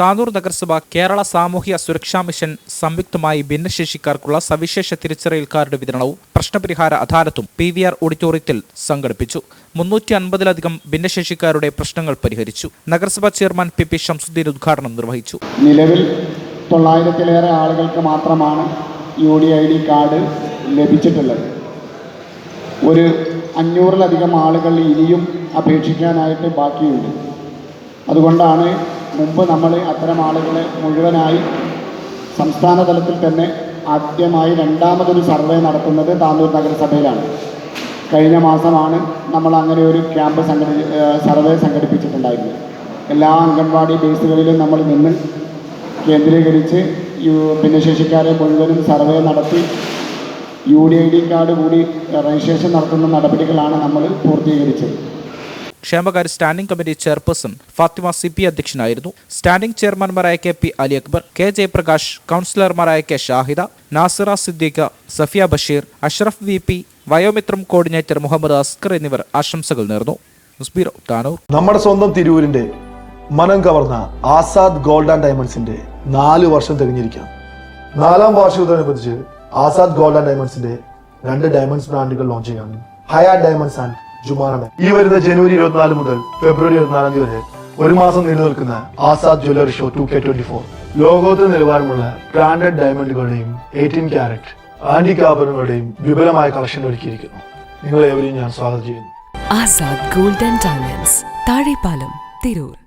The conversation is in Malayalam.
താനൂർ നഗരസഭ കേരള സാമൂഹ്യ സുരക്ഷാ മിഷൻ സംയുക്തമായി ഭിന്നശേഷിക്കാർക്കുള്ള സവിശേഷ തിരിച്ചറിയൽ കാർഡ് വിതരണവും പ്രശ്നപരിഹാര അദാലത്തും പി വി ആർ ഓഡിറ്റോറിയത്തിൽ സംഘടിപ്പിച്ചു. മുന്നൂറ്റി അൻപതിലധികം ഭിന്നശേഷിക്കാരുടെ പ്രശ്നങ്ങൾ പരിഹരിച്ചു. നഗരസഭാ ചെയർമാൻ പി പി ഷംസുദ്ദീൻ ഉദ്ഘാടനം നിർവഹിച്ചു. നിലവിൽ തൊള്ളായിരത്തിലേറെ ആളുകൾക്ക് മാത്രമാണ് U D I D card ലഭിച്ചിട്ടുള്ളത്. ഒരു അഞ്ഞൂറിലധികം ആളുകൾ ഇനിയും അപേക്ഷിക്കാനായിട്ട് ബാക്കിയുണ്ട്. അതുകൊണ്ടാണ് മുമ്പ് നമ്മൾ അത്തരം ആളുകളെ മുഴുവനായി സംസ്ഥാന തലത്തിൽ തന്നെ ആദ്യമായി രണ്ടാമതൊരു സർവേ നടത്തുന്നത് താനൂർ നഗരസഭയിലാണ്. കഴിഞ്ഞ മാസമാണ് നമ്മൾ അങ്ങനെ ഒരു ക്യാമ്പ് സംഘടി സർവേ സംഘടിപ്പിച്ചിട്ടുണ്ടായിരുന്നത്. എല്ലാ അംഗൻവാടി ബേസുകളിലും നമ്മൾ നിന്ന് കേന്ദ്രീകരിച്ച് ഭിന്നശേഷിക്കാരെ മുഴുവനും സർവേ നടത്തി U D I D card കൂടി രജിസ്ട്രേഷൻ നടത്തുന്ന നടപടികളാണ് നമ്മൾ പൂർത്തീകരിച്ചത്. ക്ഷേമകാര്യ standing committee chairperson Fathima C P അധ്യക്ഷനായിരുന്നു. Standing ചെയർമാൻമാരായ K P Ali Akbar K Jayaprakash കൗൺസിലർമാരായ K Shahida Nasira Siddeeqa Safiya Basheer Ashraf V P Vayomithram coordinator Muhammad Askar എന്നിവർ ആശംസകൾ നേർന്നു. നമ്മുടെ സ്വന്തം തിരൂരിന്റെ മനം കവർന്ന ആസാദ് ഗോൾഡ് ആൻഡ് ഡയമണ്ട്സിന്റെ നാല് വർഷം തികഞ്ഞിരിക്കാം. നാലാം വാർഷികത്തോടനുബന്ധിച്ച് ആസാദ് ഗോൾഡ് ആൻഡ് ഡയമണ്ട്സിന്റെ രണ്ട് ഡയമണ്ട്സ് ബ്രാൻഡുകൾ ലോഞ്ച് ചെയ്യാനും ഹയാ ഡയമണ്ട്സ് ആൻഡ് ഡയമണ്ട്. ഈ വരുന്ന ജനുവരി ഇരുപത്തിനാല് മുതൽ ഫെബ്രുവരി ഇരുപത്തിനാലാം തീയതി വരെ ഒരു മാസം നിലനിൽക്കുന്ന Azad jewellery show two K twenty four ലോകോത്തര നിലവാരമുള്ള ബ്രാൻഡഡ് ഡയമണ്ടുകളുടെയും എയ്റ്റീൻ ക്യാരറ്റ് ആന്റിക് ആഭരണങ്ങളുടെയും വിപുലമായ കളക്ഷൻ ഒരുക്കിയിരിക്കുന്നു. നിങ്ങളെ ഞാൻ സ്വാഗതം ചെയ്യുന്നു. Azad golden diamonds Thazhepalam Tirur.